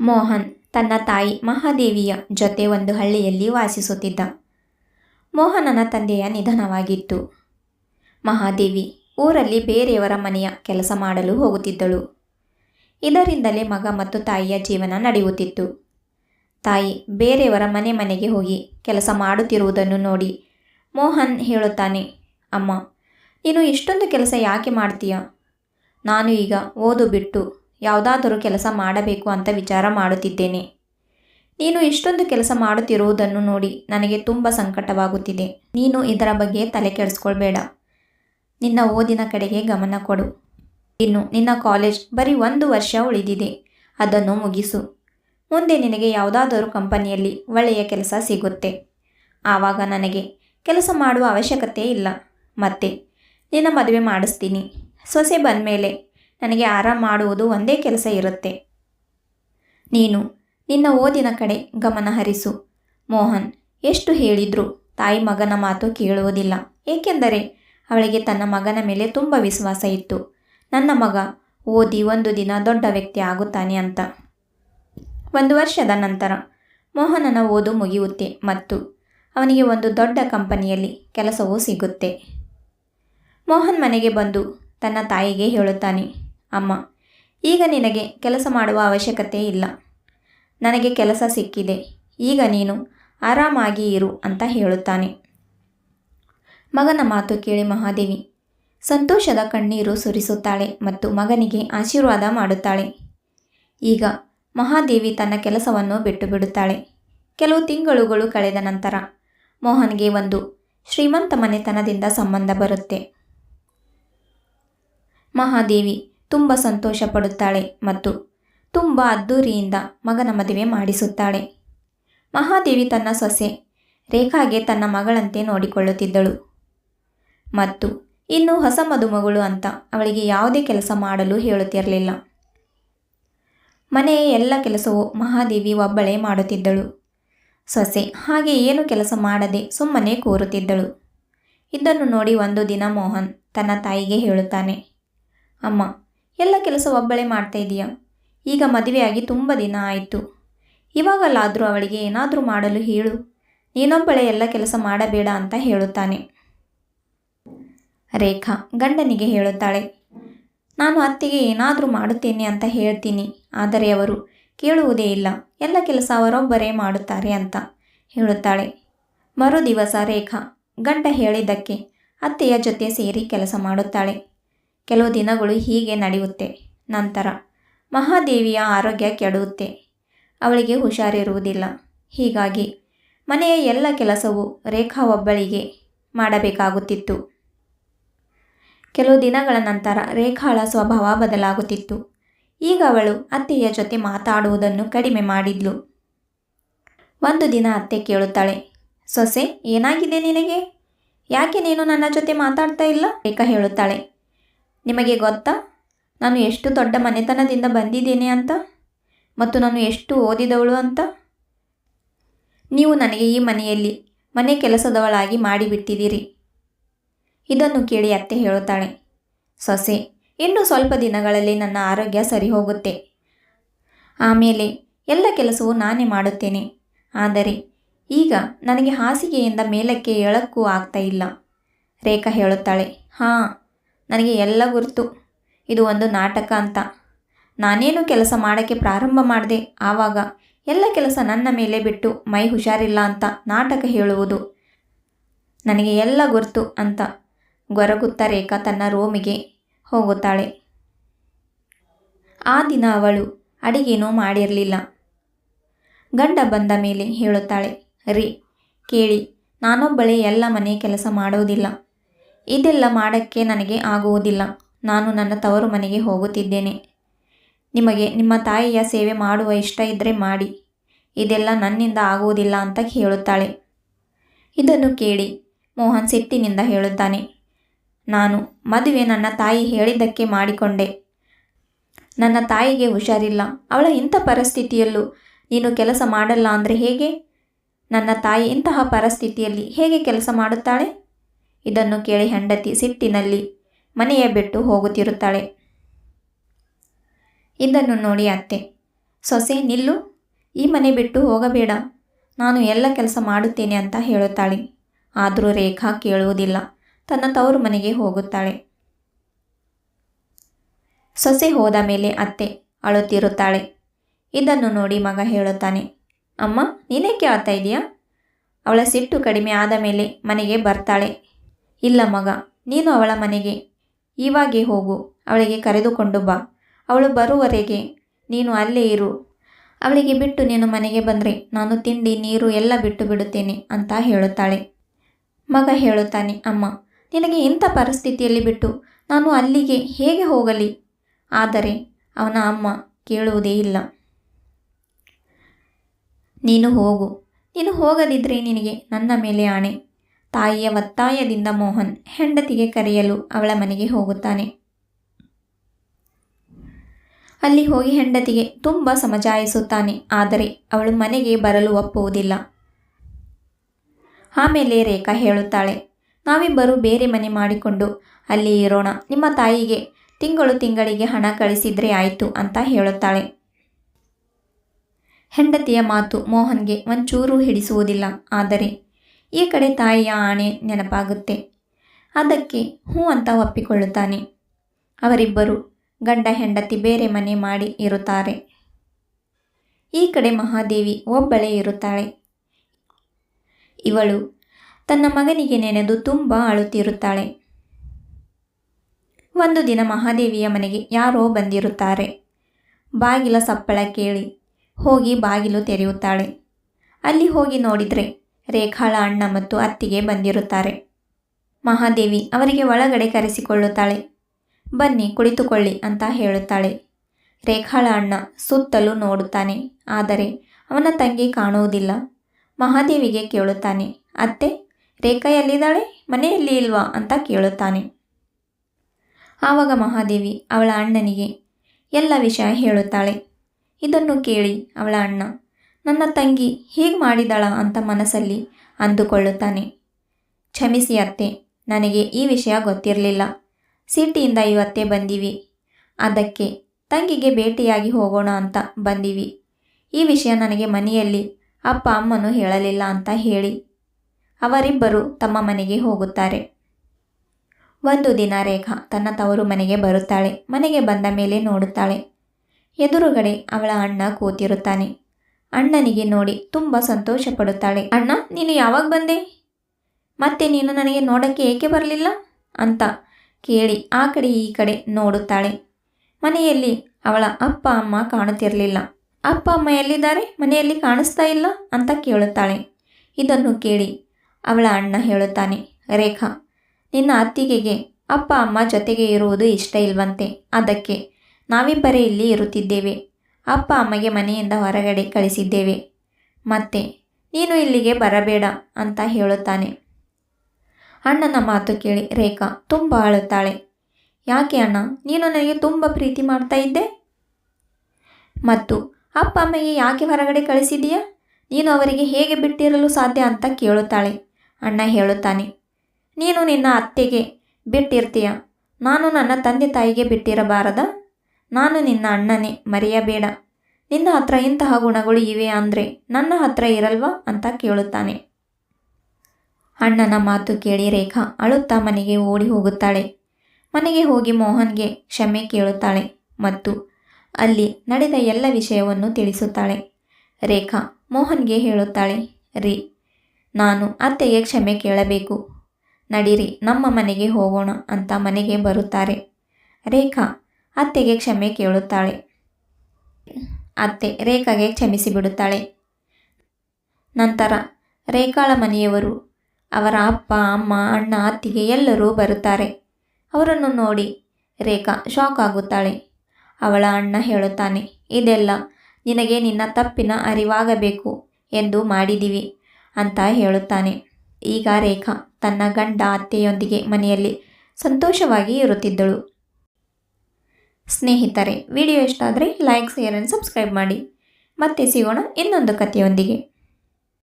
ಮೋಹನ್ ತನ್ನ ತಾಯಿ ಮಹಾದೇವಿಯ ಜೊತೆ ಒಂದು ಹಳ್ಳಿಯಲ್ಲಿ ವಾಸಿಸುತ್ತಿದ್ದ. ಮೋಹನನ ತಂದೆಯ ನಿಧನವಾಗಿತ್ತು. ಮಹಾದೇವಿ ಊರಲ್ಲಿ ಬೇರೆಯವರ ಮನೆಯ ಕೆಲಸ ಮಾಡಲು ಹೋಗುತ್ತಿದ್ದಳು. ಇದರಿಂದಲೇ ಮಗ ಮತ್ತು ತಾಯಿಯ ಜೀವನ ನಡೆಯುತ್ತಿತ್ತು. ತಾಯಿ ಬೇರೆಯವರ ಮನೆ ಮನೆಗೆ ಹೋಗಿ ಕೆಲಸ ಮಾಡುತ್ತಿರುವುದನ್ನು ನೋಡಿ ಮೋಹನ್ ಹೇಳುತ್ತಾನೆ, ಅಮ್ಮ, ನೀನು ಇಷ್ಟೊಂದು ಕೆಲಸ ಯಾಕೆ ಮಾಡ್ತೀಯ? ನಾನು ಈಗ ಓದು ಬಿಟ್ಟು ಯಾವುದಾದರೂ ಕೆಲಸ ಮಾಡಬೇಕು ಅಂತ ವಿಚಾರ ಮಾಡುತ್ತಿದ್ದೇನೆ. ನೀನು ಇಷ್ಟೊಂದು ಕೆಲಸ ಮಾಡುತ್ತಿರುವುದನ್ನು ನೋಡಿ ನನಗೆ ತುಂಬ ಸಂಕಟವಾಗುತ್ತಿದೆ. ನೀನು ಇದರ ಬಗ್ಗೆ ತಲೆ ಕೆಡಿಸ್ಕೊಳ್ಬೇಡ. ನಿನ್ನ ಓದಿನ ಕಡೆಗೆ ಗಮನ ಕೊಡು. ಇನ್ನು ನಿನ್ನ ಕಾಲೇಜ್ ಬರೀ ಒಂದು ವರ್ಷ ಉಳಿದಿದೆ. ಅದನ್ನು ಮುಗಿಸು. ಮುಂದೆ ನಿನಗೆ ಯಾವುದಾದರೂ ಕಂಪನಿಯಲ್ಲಿ ಒಳ್ಳೆಯ ಕೆಲಸ ಸಿಗುತ್ತೆ. ಆವಾಗ ನನಗೆ ಕೆಲಸ ಮಾಡುವ ಅವಶ್ಯಕತೆ ಇಲ್ಲ. ಮತ್ತೆ ನಿನ್ನ ಮದುವೆ ಮಾಡಿಸ್ತೀನಿ. ಸೊಸೆ ಬಂದಮೇಲೆ ನನಗೆ ಆರಾಮ ಮಾಡುವುದು ಒಂದೇ ಕೆಲಸ ಇರುತ್ತೆ. ನೀನು ನಿನ್ನ ಓದಿನ ಕಡೆ ಗಮನ ಹರಿಸು. ಮೋಹನ್ ಎಷ್ಟು ಹೇಳಿದ್ರು ತಾಯಿ ಮಗನ ಮಾತು ಕೇಳುವುದಿಲ್ಲ. ಏಕೆಂದರೆ ಅವಳಿಗೆ ತನ್ನ ಮಗನ ಮೇಲೆ ತುಂಬ ವಿಶ್ವಾಸ ಇತ್ತು. ನನ್ನ ಮಗ ಓದಿ ಒಂದು ದಿನ ದೊಡ್ಡ ವ್ಯಕ್ತಿ ಆಗುತ್ತಾನೆ ಅಂತ. ಒಂದು ವರ್ಷದ ನಂತರ ಮೋಹನನ ಓದು ಮುಗಿಯುತ್ತೆ ಮತ್ತು ಅವನಿಗೆ ಒಂದು ದೊಡ್ಡ ಕಂಪನಿಯಲ್ಲಿ ಕೆಲಸವೂ ಸಿಗುತ್ತೆ. ಮೋಹನ್ ಮನೆಗೆ ಬಂದು ತನ್ನ ತಾಯಿಗೆ ಹೇಳುತ್ತಾನೆ ಅಮ್ಮ, ಈಗ ನಿನಗೆ ಕೆಲಸ ಮಾಡುವ ಅವಶ್ಯಕತೆ ಇಲ್ಲ. ನನಗೆ ಕೆಲಸ ಸಿಕ್ಕಿದೆ. ಈಗ ನೀನು ಆರಾಮಾಗಿ ಇರು ಅಂತ ಹೇಳುತ್ತಾನೆ. ಮಗನ ಮಾತು ಕೇಳಿ ಮಹಾದೇವಿ. ಸಂತೋಷದ ಕಣ್ಣೀರು ಸುರಿಸುತ್ತಾಳೆ ಮತ್ತು ಮಗನಿಗೆ ಆಶೀರ್ವಾದ ಮಾಡುತ್ತಾಳೆ. ಈಗ ಮಹಾದೇವಿ ತನ್ನ ಕೆಲಸವನ್ನು ಬಿಟ್ಟು ಬಿಡುತ್ತಾಳೆ ಕೆಲವು ತಿಂಗಳುಗಳು ಕಳೆದ ನಂತರ ಮೋಹನ್ಗೆ ಒಂದು ಶ್ರೀಮಂತ ಮನೆತನದಿಂದ ಸಂಬಂಧ ಬರುತ್ತೆ. ಮಹಾದೇವಿ ತುಂಬ ಸಂತೋಷ ಪಡುತ್ತಾಳೆ ಮತ್ತು ತುಂಬ ಅದ್ದೂರಿಯಿಂದ ಮಗನ ಮದುವೆ ಮಾಡಿಸುತ್ತಾಳೆ. ಮಹಾದೇವಿ ತನ್ನ ಸೊಸೆ ರೇಖಾಗೆ ತನ್ನ ಮಗಳಂತೆ ನೋಡಿಕೊಳ್ಳುತ್ತಿದ್ದಳು. ಮತ್ತು ಇನ್ನು ಹೊಸ ಮದುಮಗಳು ಅಂತ ಅವಳಿಗೆ ಯಾವುದೇ ಕೆಲಸ ಮಾಡಲು ಹೇಳುತ್ತಿರಲಿಲ್ಲ. ಮನೆಯ ಎಲ್ಲ ಕೆಲಸವೂ ಮಹಾದೇವಿ ಒಬ್ಬಳೇ ಮಾಡುತ್ತಿದ್ದಳು. ಸೊಸೆ ಹಾಗೆ ಏನು ಕೆಲಸ ಮಾಡದೆ ಸುಮ್ಮನೆ ಕೂರುತ್ತಿದ್ದಳು. ಇದನ್ನು ನೋಡಿ ಒಂದು ದಿನ ಮೋಹನ್ ತನ್ನ ತಾಯಿಗೆ ಹೇಳುತ್ತಾನೆ, ಅಮ್ಮ ಎಲ್ಲ ಕೆಲಸ ಒಬ್ಬಳೇ ಮಾಡ್ತಾ ಇದೀಯ? ಈಗ ಮದುವೆಯಾಗಿ ತುಂಬ ದಿನ ಆಯಿತು. ಇವಾಗಲ್ಲಾದರೂ ಅವಳಿಗೆ ಏನಾದರೂ ಮಾಡಲು ಹೇಳು. ನೀನೊಬ್ಬಳೆ ಎಲ್ಲ ಕೆಲಸ ಮಾಡಬೇಡ ಅಂತ ಹೇಳುತ್ತಾನೆ. ರೇಖಾ ಗಂಡನಿಗೆ ಹೇಳುತ್ತಾಳೆ, ನಾನು ಅತ್ತೆಗೆ ಏನಾದರೂ ಮಾಡುತ್ತೇನೆ ಅಂತ ಹೇಳ್ತೀನಿ. ಆದರೆ ಅವರು ಕೇಳುವುದೇ ಇಲ್ಲ. ಎಲ್ಲ ಕೆಲಸ ಅವರೊಬ್ಬರೇ ಮಾಡುತ್ತಾರೆ ಅಂತ ಹೇಳುತ್ತಾಳೆ. ಮರುದಿವಸ ರೇಖಾ ಗಂಡ ಹೇಳಿದ್ದಕ್ಕೆ ಅತ್ತೆಯ ಜೊತೆ ಸೇರಿ ಕೆಲಸ ಮಾಡುತ್ತಾಳೆ. ಕೆಲವು ದಿನಗಳು ಹೀಗೆ ನಡೆಯುತ್ತೆ. ನಂತರ ಮಹಾದೇವಿಯ ಆರೋಗ್ಯ ಕೆಡುತ್ತೆ. ಅವಳಿಗೆ ಹುಷಾರಿರುವುದಿಲ್ಲ. ಹೀಗಾಗಿ ಮನೆಯ ಎಲ್ಲ ಕೆಲಸವು ರೇಖಾ ಒಬ್ಬಳಿಗೆ ಮಾಡಬೇಕಾಗುತ್ತಿತ್ತು. ಕೆಲವು ದಿನಗಳ ನಂತರ ರೇಖಾಳ ಸ್ವಭಾವ ಬದಲಾಗುತ್ತಿತ್ತು. ಈಗ ಅವಳು ಅತ್ತೆಯ ಜೊತೆ ಮಾತಾಡುವುದನ್ನು ಕಡಿಮೆ ಮಾಡಿದ್ಲು. ಒಂದು ದಿನ ಅತ್ತೆ ಕೇಳುತ್ತಾಳೆ, ಸೊಸೆ, ಏನಾಗಿದೆ ನಿನಗೆ? ಯಾಕೆ ನೀನು ನನ್ನ ಜೊತೆ ಮಾತಾಡ್ತಾ ಇಲ್ಲ? ರೇಖಾ ಹೇಳುತ್ತಾಳೆ ನಿಮಗೆ ಗೊತ್ತಾ? ನಾನು ಎಷ್ಟು ದೊಡ್ಡ ಮನೆತನದಿಂದ ಬಂದಿದ್ದೇನೆ ಅಂತ? ಮತ್ತು ನಾನು ಎಷ್ಟು ಓದಿದವಳು ಅಂತ? ನೀವು ನನಗೆ ಈ ಮನೆಯಲ್ಲಿ ಮನೆ ಕೆಲಸದವಳಾಗಿ ಮಾಡಿಬಿಟ್ಟಿದ್ದೀರಿ. ಇದನ್ನು ಕೇಳಿ ಅತ್ತೆ ಹೇಳುತ್ತಾಳೆ. ಸೊಸೆ, ಇನ್ನು ಸ್ವಲ್ಪ ದಿನಗಳಲ್ಲಿ ನನ್ನ ಆರೋಗ್ಯ ಸರಿ ಹೋಗುತ್ತೆ ಆಮೇಲೆ ಎಲ್ಲ ಕೆಲಸವೂ ನಾನೇ ಮಾಡುತ್ತೇನೆ. ಆದರೆ ಈಗ ನನಗೆ ಹಾಸಿಗೆಯಿಂದ ಮೇಲಕ್ಕೆ ಎಳಕ್ಕೂ ಆಗ್ತಾ ಇಲ್ಲ. ರೇಖಾ ಹೇಳುತ್ತಾಳೆ. ಹಾಂ ನನಗೆ ಎಲ್ಲ ಗುರುತು. ಇದು ಒಂದು ನಾಟಕ ಅಂತ. ನಾನೇನು ಕೆಲಸ ಮಾಡೋಕ್ಕೆ ಪ್ರಾರಂಭ ಮಾಡಿದೆ ಆವಾಗ ಎಲ್ಲ ಕೆಲಸ ನನ್ನ ಮೇಲೆ ಬಿಟ್ಟು ಮೈ ಹುಷಾರಿಲ್ಲ ಅಂತ ನಾಟಕ ಹೇಳುವುದು ನನಗೆ ಎಲ್ಲ ಗುರ್ತು ಅಂತ. ಗೊರಗುತ್ತ ರೇಖಾ ತನ್ನ ರೂಮಿಗೆ ಹೋಗುತ್ತಾಳೆ. ಆ ದಿನ ಅವಳು ಅಡಿಗೇನೂ ಮಾಡಿರಲಿಲ್ಲ. ಗಂಡ ಬಂದ ಮೇಲೆ ಹೇಳುತ್ತಾಳೆ, ರೀ, ಕೇಳಿ, ನಾನೊಬ್ಬಳೇ ಎಲ್ಲ ಮನೆ ಕೆಲಸ ಮಾಡುವುದಿಲ್ಲ ಇದೆಲ್ಲ ಮಾಡೋಕ್ಕೆ ನನಗೆ ಆಗುವುದಿಲ್ಲ. ನಾನು ನನ್ನ ತವರು ಮನೆಗೆ ಹೋಗುತ್ತಿದ್ದೇನೆ. ನಿಮಗೆ ನಿಮ್ಮ ತಾಯಿಯ ಸೇವೆ ಮಾಡುವ ಇಷ್ಟ ಇದ್ದರೆ ಮಾಡಿ. ಇದೆಲ್ಲ ನನ್ನಿಂದ ಆಗುವುದಿಲ್ಲ ಅಂತ ಹೇಳುತ್ತಾಳೆ. ಇದನ್ನು ಕೇಳಿ ಮೋಹನ್ ಸಿಟ್ಟಿನಿಂದ ಹೇಳುತ್ತಾನೆ, ನಾನು ಮದುವೆ ನನ್ನ ತಾಯಿ ಹೇಳಿದ್ದಕ್ಕೆ ಮಾಡಿಕೊಂಡೆ. ನನ್ನ ತಾಯಿಗೆ ಹುಷಾರಿಲ್ಲ. ಅವಳ ಇಂಥ ಪರಿಸ್ಥಿತಿಯಲ್ಲೂ ನೀನು ಕೆಲಸ ಮಾಡಲ್ಲ ಅಂದರೆ ಹೇಗೆ? ನನ್ನ ತಾಯಿ ಇಂತಹ ಪರಿಸ್ಥಿತಿಯಲ್ಲಿ ಹೇಗೆ ಕೆಲಸ ಮಾಡುತ್ತಾಳೆ? ಇದನ್ನು ಕೇಳಿ ಹೆಂಡತಿ ಸಿಟ್ಟಿನಲ್ಲಿ ಮನೆಯ ಬಿಟ್ಟು ಹೋಗುತ್ತಿರುತ್ತಾಳೆ. ಇದನ್ನು ನೋಡಿ ಅತ್ತೆ. ಸೊಸೆ, ನಿಲ್ಲು. ಈ ಮನೆ ಬಿಟ್ಟು ಹೋಗಬೇಡ. ನಾನು ಎಲ್ಲ ಕೆಲಸ ಮಾಡುತ್ತೇನೆ ಅಂತ ಹೇಳುತ್ತಾಳೆ. ಆದರೂ ರೇಖಾ ಕೇಳುವುದಿಲ್ಲ. ತನ್ನ ತವರು ಮನೆಗೆ ಹೋಗುತ್ತಾಳೆ. ಸೊಸೆ ಹೋದ ಮೇಲೆ ಅತ್ತೆ ಅಳುತ್ತಿರುತ್ತಾಳೆ. ಇದನ್ನು ನೋಡಿ ಮಗ ಹೇಳುತ್ತಾನೆ. ಅಮ್ಮ ನೀನೇ ಕೇಳ್ತಾ ಇದೆಯಾ? ಅವಳ ಸಿಟ್ಟು ಕಡಿಮೆ ಆದ ಮೇಲೆ ಮನೆಗೆ ಬರ್ತಾಳೆ. ಇಲ್ಲ ಮಗ, ನೀನು ಅವಳ ಮನೆಗೆ. ಇವಾಗೆ ಹೋಗು, ಅವಳಿಗೆ ಕರೆದುಕೊಂಡು ಬಾ. ಅವಳು ಬರುವವರೆಗೆ ನೀನು ಅಲ್ಲೇ ಇರು. ಅವಳಿಗೆ ಬಿಟ್ಟು ನೀನು ಮನೆಗೆ ಬಂದರೆ ನಾನು ತಿಂಡಿ, ನೀರು ಎಲ್ಲ ಬಿಟ್ಟು ಬಿಡುತ್ತೇನೆ ಅಂತ ಹೇಳುತ್ತಾಳೆ. ಮಗ ಹೇಳುತ್ತಾನೆ, ಅಮ್ಮ, ನಿನಗೆ ಇಂಥ ಪರಿಸ್ಥಿತಿಯಲ್ಲಿ ಬಿಟ್ಟು ನಾನು ಅಲ್ಲಿಗೆ ಹೇಗೆ ಹೋಗಲಿ? ಆದರೆ ಅವನ ಅಮ್ಮ ಕೇಳುವುದೇ ಇಲ್ಲ. ನೀನು ಹೋಗು. ನೀನು ಹೋಗದಿದ್ದರೆ ನಿನಗೆ ನನ್ನ ಮೇಲೆ ಆಣೆ. ತಾಯಿಯ ಒತ್ತಾಯದಿಂದ ಮೋಹನ್ ಹೆಂಡತಿಗೆ ಕರೆಯಲು ಅವಳ ಮನೆಗೆ ಹೋಗುತ್ತಾನೆ. ಅಲ್ಲಿ ಹೋಗಿ ಹೆಂಡತಿಗೆ ತುಂಬ ಸಮಜಾಯಿಸುತ್ತಾನೆ, ಆದರೆ ಅವಳು ಮನೆಗೆ ಬರಲು ಒಪ್ಪುವುದಿಲ್ಲ. ಆಮೇಲೆ ರೇಖಾ ಹೇಳುತ್ತಾಳೆ, ನಾವಿಬ್ಬರು ಬೇರೆ ಮನೆ ಮಾಡಿಕೊಂಡು ಅಲ್ಲಿ ಇರೋಣ. ನಿಮ್ಮ ತಾಯಿಗೆ ತಿಂಗಳು ತಿಂಗಳಿಗೆ ಹಣ ಕಳಿಸಿದ್ರೆ ಆಯಿತು ಅಂತ ಹೇಳುತ್ತಾಳೆ. ಹೆಂಡತಿಯ ಮಾತು ಮೋಹನ್ಗೆ ಒಂಚೂರು ಹಿಡಿಸುವುದಿಲ್ಲ, ಆದರೆ ಈ ಕಡೆ ತಾಯಿಯ ಆಣೆ ನೆನಪಾಗುತ್ತೆ. ಅದಕ್ಕೆ ಹ್ಞೂ ಅಂತ ಒಪ್ಪಿಕೊಳ್ಳುತ್ತಾನೆ. ಅವರಿಬ್ಬರು ಗಂಡ ಹೆಂಡತಿ ಬೇರೆ ಮನೆ ಮಾಡಿ ಇರುತ್ತಾರೆ. ಈ ಕಡೆ ಮಹಾದೇವಿ ಒಬ್ಬಳೇ ಇರುತ್ತಾಳೆ. ಇವಳು ತನ್ನ ಮಗನಿಗೆ ನೆನೆದು ತುಂಬ ಅಳುತ್ತಿರುತ್ತಾಳೆ. ಒಂದು ದಿನ ಮಹಾದೇವಿಯ ಮನೆಗೆ ಯಾರೋ ಬಂದಿರುತ್ತಾರೆ. ಬಾಗಿಲ ಸಪ್ಪಳ ಕೇಳಿ ಹೋಗಿ ಬಾಗಿಲು ತೆರೆಯುತ್ತಾಳೆ. ಅಲ್ಲಿ ಹೋಗಿ ನೋಡಿದರೆ ರೇಖಾಳ ಅಣ್ಣ ಮತ್ತು ಅತ್ತಿಗೆ ಬಂದಿರುತ್ತಾರೆ. ಮಹಾದೇವಿ ಅವರಿಗೆ ಒಳಗಡೆ ಕರೆಸಿಕೊಳ್ಳುತ್ತಾಳೆ. ಬನ್ನಿ ಕುಳಿತುಕೊಳ್ಳಿ ಅಂತ ಹೇಳುತ್ತಾಳೆ. ರೇಖಾಳ ಅಣ್ಣ ಸುತ್ತಲೂ ನೋಡುತ್ತಾನೆ. ಆದರೆ ಅವನ ತಂಗಿ ಕಾಣುವುದಿಲ್ಲ. ಮಹಾದೇವಿಗೆ ಕೇಳುತ್ತಾನೆ, ಅತ್ತೆ, ರೇಖಾ ಎಲ್ಲಿದ್ದಾಳೆ? ಮನೆಯಲ್ಲಿ ಇಲ್ವಾ? ಅಂತ ಕೇಳುತ್ತಾನೆ. ಆವಾಗ ಮಹಾದೇವಿ ಅವಳ ಅಣ್ಣನಿಗೆ ಎಲ್ಲ ವಿಷಯ ಹೇಳುತ್ತಾಳೆ. ಇದನ್ನು ಕೇಳಿ ಅವಳ ಅಣ್ಣ ನನ್ನ ತಂಗಿ ಹೀಗೆ ಮಾಡಿದಳ ಅಂತ ಮನಸ್ಸಲ್ಲಿ ಅಂದುಕೊಳ್ಳುತ್ತಾನೆ. ಕ್ಷಮಿಸಿ ಅತ್ತೆ, ನನಗೆ ಈ ವಿಷಯ ಗೊತ್ತಿರಲಿಲ್ಲ. ಸಿಟಿಯಿಂದ ಇವತ್ತೇ ಬಂದೀವಿ. ಅದಕ್ಕೆ ತಂಗಿಗೆ ಭೇಟಿಯಾಗಿ ಹೋಗೋಣ ಅಂತ ಬಂದೀವಿ. ಈ ವಿಷಯ ನನಗೆ ಮನೆಯಲ್ಲಿ ಅಪ್ಪ ಅಮ್ಮನು ಹೇಳಲಿಲ್ಲ ಅಂತ ಹೇಳಿ ಅವರಿಬ್ಬರು ತಮ್ಮ ಮನೆಗೆ ಹೋಗುತ್ತಾರೆ. ಒಂದು ದಿನ ರೇಖಾ ತನ್ನ ತವರು ಮನೆಗೆ ಬರುತ್ತಾಳೆ. ಮನೆಗೆ ಬಂದ ಮೇಲೆ ನೋಡುತ್ತಾಳೆ. ಎದುರುಗಡೆ ಅವಳ ಅಣ್ಣ ಕೂತಿರುತ್ತಾನೆ. ಅಣ್ಣನಿಗೆ ನೋಡಿ ತುಂಬ ಸಂತೋಷ ಪಡುತ್ತಾಳೆ ಅಣ್ಣ, ನೀನು ಯಾವಾಗ ಬಂದೆ? ಮತ್ತೆ ನೀನು ನನಗೆ ನೋಡಕ್ಕೆ ಏಕೆ ಬರಲಿಲ್ಲ? ಅಂತ ಕೇಳಿ ಆ ಕಡೆ ಈ ಕಡೆ ನೋಡುತ್ತಾಳೆ. ಮನೆಯಲ್ಲಿ ಅವಳ ಅಪ್ಪ, ಅಮ್ಮ ಕಾಣುತ್ತಿರಲಿಲ್ಲ. ಅಪ್ಪ, ಅಮ್ಮ ಎಲ್ಲಿದ್ದಾರೆ? ಮನೆಯಲ್ಲಿ ಕಾಣಿಸ್ತಾ ಇಲ್ಲ? ಅಂತ ಕೇಳುತ್ತಾಳೆ. ಇದನ್ನು ಕೇಳಿ ಅವಳ ಅಣ್ಣ ಹೇಳುತ್ತಾನೆ, ರೇಖಾ, ನಿನ್ನ ಅತ್ತಿಗೆಗೆ ಅಪ್ಪ, ಅಮ್ಮ ಜೊತೆಗೆ ಇರುವುದು ಇಷ್ಟ ಇಲ್ವಂತೆ. ಅದಕ್ಕೆ ನಾವಿಬ್ಬರೇ ಇಲ್ಲಿ ಇರುತ್ತಿದ್ದೇವೆ. ಅಪ್ಪ ಅಮ್ಮಗೆ ಮನೆಯಿಂದ ಹೊರಗಡೆ ಕಳಿಸಿದ್ದೇವೆ. ಮತ್ತೆ, ನೀನು ಇಲ್ಲಿಗೆ ಬರಬೇಡ ಅಂತ ಹೇಳುತ್ತಾನೆ. ಅಣ್ಣನ ಮಾತು ಕೇಳಿ ರೇಖಾ ತುಂಬ ಅಳುತ್ತಾಳೆ. ಯಾಕೆ ಅಣ್ಣ, ನೀನು ನನಗೆ ತುಂಬ ಪ್ರೀತಿ ಮಾಡ್ತಾ ಇದ್ದೆ? ಮತ್ತು, ಅಪ್ಪ ಅಮ್ಮಗೆ ಯಾಕೆ ಹೊರಗಡೆ ಕಳಿಸಿದೀಯಾ? ನೀನು ಅವರಿಗೆ ಹೇಗೆ ಬಿಟ್ಟಿರಲು ಸಾಧ್ಯ ಅಂತ ಕೇಳುತ್ತಾಳೆ. ಅಣ್ಣ ಹೇಳುತ್ತಾನೆ, ನೀನು ನಿನ್ನ ಅತ್ತೆಗೆ ಬಿಟ್ಟಿರ್ತೀಯ. ನಾನು ನನ್ನ ತಂದೆ ತಾಯಿಗೆ ಬಿಟ್ಟಿರಬಾರದ? ನಾನು ನಿನ್ನ ಅಣ್ಣನೇ, ಮರೆಯಬೇಡ. ನಿನ್ನ ಹತ್ರ ಇಂತಹ ಗುಣಗಳು ಇವೆ ಅಂದರೆ ನನ್ನ ಹತ್ರ ಇರಲ್ವಾ ಅಂತ ಕೇಳುತ್ತಾನೆ. ಅಣ್ಣನ ಮಾತು ಕೇಳಿ ರೇಖಾ ಅಳುತ್ತಾ ಮನೆಗೆ ಓಡಿ ಹೋಗುತ್ತಾಳೆ. ಮನೆಗೆ ಹೋಗಿ ಮೋಹನ್ಗೆ ಕ್ಷಮೆ ಕೇಳುತ್ತಾಳೆ ಮತ್ತು ಅಲ್ಲಿ ನಡೆದ ಎಲ್ಲ ವಿಷಯವನ್ನು ತಿಳಿಸುತ್ತಾಳೆ. ರೇಖಾ ಮೋಹನ್ಗೆ ಹೇಳುತ್ತಾಳೆ, ರೀ, ನಾನು ಅತ್ತೆಗೆ ಕ್ಷಮೆ ಕೇಳಬೇಕು. ನಡೀರಿ, ನಮ್ಮ ಮನೆಗೆ ಹೋಗೋಣ ಅಂತ ಮನೆಗೆ ಬರುತ್ತಾರೆ. ರೇಖಾ ಅತ್ತೆಗೆ ಕ್ಷಮೆ ಕೇಳುತ್ತಾಳೆ. ಅತ್ತೆ ರೇಖಾಗೆ ಕ್ಷಮಿಸಿ ಬಿಡುತ್ತಾಳೆ. ನಂತರ ರೇಖಾಳ ಮನೆಯವರು, ಅವರ ಅಪ್ಪ, ಅಮ್ಮ, ಅಣ್ಣ, ಅತ್ತಿಗೆ ಎಲ್ಲರೂ ಬರುತ್ತಾರೆ. ಅವರನ್ನು ನೋಡಿ ರೇಖಾ ಶಾಕ್ ಆಗುತ್ತಾಳೆ. ಅವಳ ಅಣ್ಣ ಹೇಳುತ್ತಾನೆ, ಇದೆಲ್ಲ ನಿನಗೆ ನಿನ್ನ ತಪ್ಪಿನ ಅರಿವಾಗಬೇಕು ಎಂದು ಮಾಡಿದಿವಿ ಅಂತ ಹೇಳುತ್ತಾನೆ. ಈಗ ರೇಖಾ ತನ್ನ ಗಂಡ ಅತ್ತೆಯೊಂದಿಗೆ ಮನೆಯಲ್ಲಿ ಸಂತೋಷವಾಗಿ ಇರುತ್ತಿದ್ದಳು. ಸ್ನೇಹಿತರೆ ವಿಡಿಯೋ ಇಷ್ಟ ಆದರೆ ಲೈಕ್ ಶೇರ್ ಆ್ಯಂಡ್ ಸಬ್ಸ್ಕ್ರೈಬ್ ಮಾಡಿ. ಮತ್ತೆ ಸಿಗೋಣ ಇನ್ನೊಂದು ಕಥೆಯೊಂದಿಗೆ.